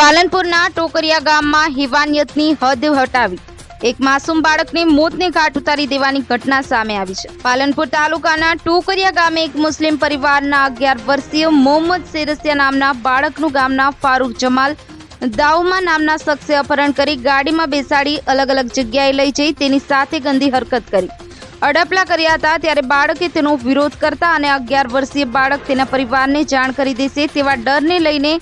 પાલનપુરના ટોકરિયા ગામમાં હિવાનિયતની હદ હટાવી એક માસૂમ બાળકને મોતને ઘાટ ઉતારી દેવાની ઘટના સામે આવી છે. પાલનપુર તાલુકાના ટોકરિયા ગામે એક મુસ્લિમ પરિવારના અગિયાર વર્ષીય મોહમ્મદ સેરસિયા નામના બાળકનું ગામના ફારૂક જમાલ દાઉમા નામના શખ્સે અપહરણ કરી ગાડીમાં બેસાડી અલગ અલગ જગ્યાએ લઈ જઈ તેની સાથે ગંદી હરકત કરી. અડપલા કર્યા હતા ત્યારે બાળકે તેનો વિરોધ કરતા અને અગિયાર વર્ષીય બાળક તેના પરિવારને જાણ કરી દેશે તેવા ડરને લઈને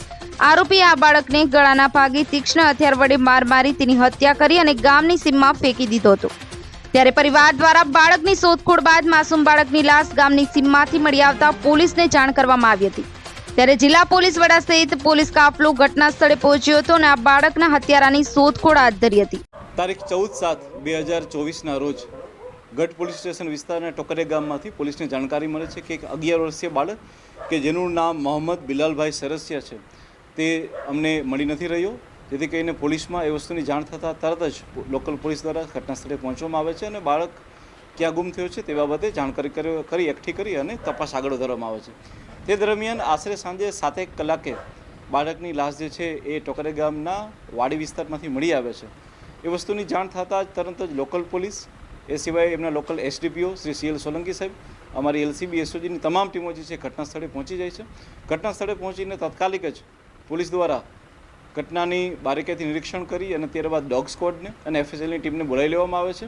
આરોપીએ આ બાળકને ગળાના ભાગે તીક્ષ્ણ હથિયાર વડે માર મારી તેની હત્યા કરી અને ગામની સીમમાં ફેંકી દીધો હતો. ત્યારે પરિવાર દ્વારા બાળકની શોધખોળ બાદ માસૂમ બાળકની લાશ ગામની સીમમાંથી મળી આવતા પોલીસને જાણ કરવામાં આવી હતી. ત્યારે જિલ્લા પોલીસ વડા સહિત પોલીસ કાફલો ઘટના સ્થળે પહોંચ્યો હતો અને આ બાળકના હત્યારાની શોધખોળ હાથ ધરી હતી. તારીખ ચૌદ સાત બે હજાર ચોવીસના રોજ ગઢ પોલીસ સ્ટેશન વિસ્તારના ટોકરે ગામમાંથી પોલીસને જાણકારી મળે છે કે એક અગિયાર વર્ષીય બાળક કે જેનું નામ મોહમ્મદ બિલાલભાઈ સરસિયા છે. તે અમને મળી નથી રહ્યો. જેથી કરીને પોલીસમાં એ વસ્તુની જાણ થતાં તરત જ લોકલ પોલીસ દ્વારા ઘટના સ્થળે પહોંચવામાં આવે છે અને બાળક ક્યાં ગુમ થયો છે તે બાબતે જાણકારી કરી એકઠી કરી અને તપાસ આગળ વધારવામાં આવે છે. તે દરમિયાન આશરે સાંજે સાતેક કલાકે બાળકની લાશ જે છે એ ટોકરે ગામના વાડી વિસ્તારમાંથી મળી આવે છે. એ વસ્તુની જાણ થતાં જ તરત જ લોકલ પોલીસ, એ સિવાય એમના local SDPO Shri CL Solanki સાહેબ, અમારી એલસીબી એસઓજીની તમામ ટીમો જે છે ઘટના સ્થળે પહોંચી જાય છે. ઘટના સ્થળે પહોંચીને તાત્કાલિક જ પોલીસ દ્વારા ઘટનાની બારીકાઈથી નિરીક્ષણ કરી અને ત્યારબાદ ડોગ સ્કોડને અને એફએસએલની ટીમને બોલાવી લેવામાં આવે છે.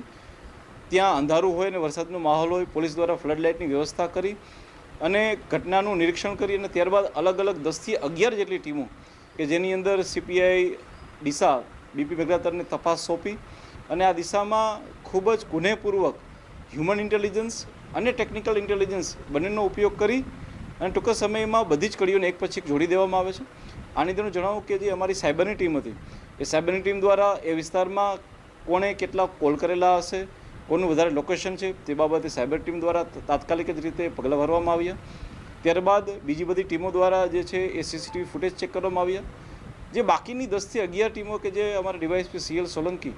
ત્યાં અંધારું હોય અને વરસાદનો માહોલ હોય, પોલીસ દ્વારા ફ્લડ લાઇટની વ્યવસ્થા કરી અને ઘટનાનું નિરીક્ષણ કરી અને ત્યારબાદ અલગ અલગ દસથી અગિયાર જેટલી ટીમો કે જેની અંદર સીપીઆઈ, ડીસા બીપી મેઘરાતરને તપાસ સોંપી અને આ દિશામાં ખૂબ જ ગુનેપૂર્વક હ્યુમન ઇન્ટેલિજન્સ અને ટેકનિકલ ઇન્ટેલિજન્સ બંનેનો ઉપયોગ કરી અને ટૂંક સમયમાં બધી જ કડીઓને એક પછી એક જોડી દેવામાં આવે છે. આની તેનું જણાવું કે જે અમારી સાયબરની ટીમ હતી, એ સાયબરની ટીમ દ્વારા એ વિસ્તારમાં કોણે કેટલા કોલ કરેલા હશે, કોનું વધારે લોકેશન છે, તે બાબતે સાયબર ટીમ દ્વારા તાત્કાલિક જ રીતે પગલાં ભરવામાં આવ્યા. ત્યારબાદ બીજી બધી ટીમો દ્વારા જે છે એ સીસીટીવી ફૂટેજ ચેક કરવામાં આવ્યા. જે બાકીની દસથી અગિયાર ટીમો કે જે અમારા ડીવાયએસપી સીએલ સોલંકી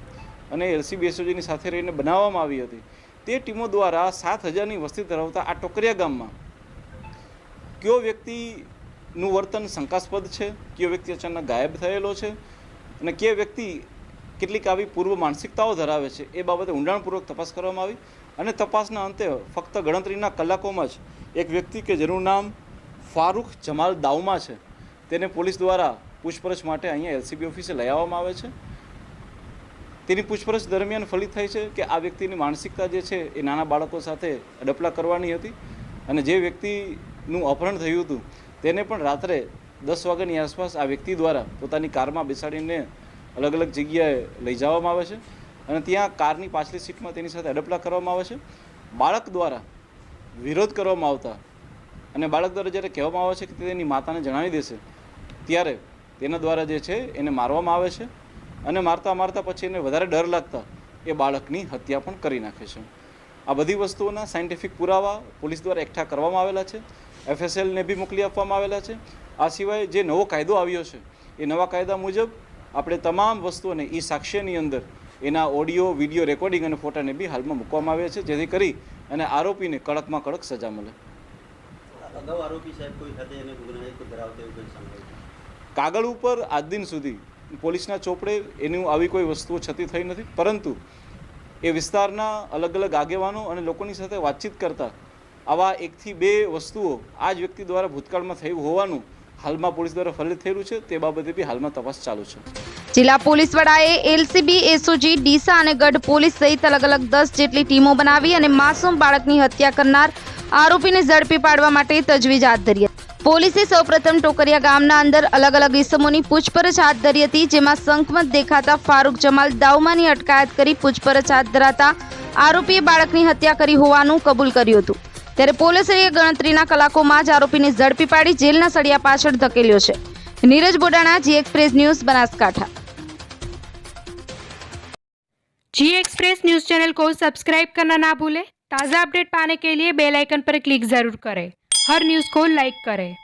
અને એલસીબી એસઓજીની સાથે રહીને બનાવવામાં આવી હતી, તે ટીમો દ્વારા સાત હજારની વસ્તી ધરાવતા આ ટોકરિયા ગામમાં કયો વ્યક્તિનું વર્તન શંકાસ્પદ છે? કયો વ્યક્તિ અચાનક ગાયબ થયેલો છે? અને કે વ્યક્તિ કેટલીક આવી પૂર્વ માનસિકતાઓ ધરાવે છે? એ બાબતે ઊંડાણપૂર્વક તપાસ કરવામાં આવી. અને તપાસના અંતે ફક્ત ગણતરીના કલાકોમાં જ એક વ્યક્તિ કે જેનું નામ ફારૂખ જમાલ દાઉમા છે, તેને પોલીસ દ્વારા પૂછપરછ માટે અહીંયા એલસીબી ઓફિસે લઈ આવવામાં આવે છે. તેની પૂછપરછ દરમિયાન ફલિત થઈ છે કે આ વ્યક્તિની માનસિકતા જે છે એ નાના બાળકો સાથે અડપલા કરવાની હતી. અને જે વ્યક્તિનું અપહરણ થયું હતું તેને પણ રાત્રે દસ વાગ્યાની આસપાસ આ વ્યક્તિ દ્વારા પોતાની કારમાં બેસાડીને અલગ અલગ જગ્યાએ લઈ જવામાં આવે છે અને ત્યાં કારની પાછલી સીટમાં તેની સાથે અડપલા કરવામાં આવે છે. બાળક દ્વારા વિરોધ કરવામાં આવતા અને બાળક દ્વારા જ્યારે કહેવામાં આવે છે કે તેની માતાને જણાવી દેશે, ત્યારે તેના દ્વારા જે છે એને મારવામાં આવે છે અને મારતા મારતા પછી એને વધારે ડર લાગતા એ બાળકની હત્યા પણ કરી નાખે છે. આ બધી વસ્તુઓના સાયન્ટિફિક પુરાવા પોલીસ દ્વારા એકઠા કરવામાં આવેલા છે. એફએસએલને બી મોકલી આપવામાં આવેલા છે આ સિવાય જે નવો કાયદો આવ્યો છે એ નવા કાયદા મુજબ આપણે તમામ વસ્તુઓને એ સાક્ષ્યની અંદર એના ઓડિયો વીડિયો રેકોર્ડિંગ અને ફોટાને બી હાલમાં મૂકવામાં આવ્યા છે જેથી કરી અને આરોપીને કડકમાં કડક સજા મળે? કાગળ ઉપર આજ દિન સુધી પોલીસના ચોપડે એનું આવી કોઈ વસ્તુઓ છતી થઈ નથી પરંતુ એ વિસ્તારના અલગ અલગ આગેવાનો અને લોકોની સાથે વાતચીત કરતા આવા એકથી બે વસ્તુઓ આ જ વ્યક્તિ દ્વારા ભૂતકાળમાં થયું હોવાનું હાલમાં પોલીસ દ્વારા ફરિયાદ થયેલું છે, તે બાબતે બી હાલમાં તપાસ ચાલુ છે. જિલ્લા પોલીસ વડાએ એલસીબી, એસઓજી, ડીસા અને ગઢ પોલીસ સહિત અલગ અલગ દસ જેટલી ટીમો બનાવી અને માસૂમ બાળકની હત્યા કરનાર આરોપીને ઝડપી પાડવા માટે તજવીજ હાથ ધરી પોલીસે સૌપ્રથમ ટોકરિયા ગામના અંદર અલગ અલગ ઇસમોની પૂછપરછ હાથ ધરી હતી, જેમાં શંખમત દેખાતા ફારૂક જમાલ દાઉમાની અટકાયત કરી પૂછપરછ હાથ ધરાતા આરોપીએ બાળકની હત્યા કરી હોવાનું કબૂલ કર્યું હતું. ત્યારે પોલીસે ગણતરીના કલાકોમાં જ આરોપીને ઝડપી પાડી જેલના સળિયા પાછળ ધકેલ્યો છે Neeraj Bodana G express news Banaskantha G express news channel को सब्सक्राइब करना ना भूलें ताज़ा अपडेट पाने के लिए बेल आइकन पर क्लिक ज़रूर करें हर न्यूज़ को लाइक करें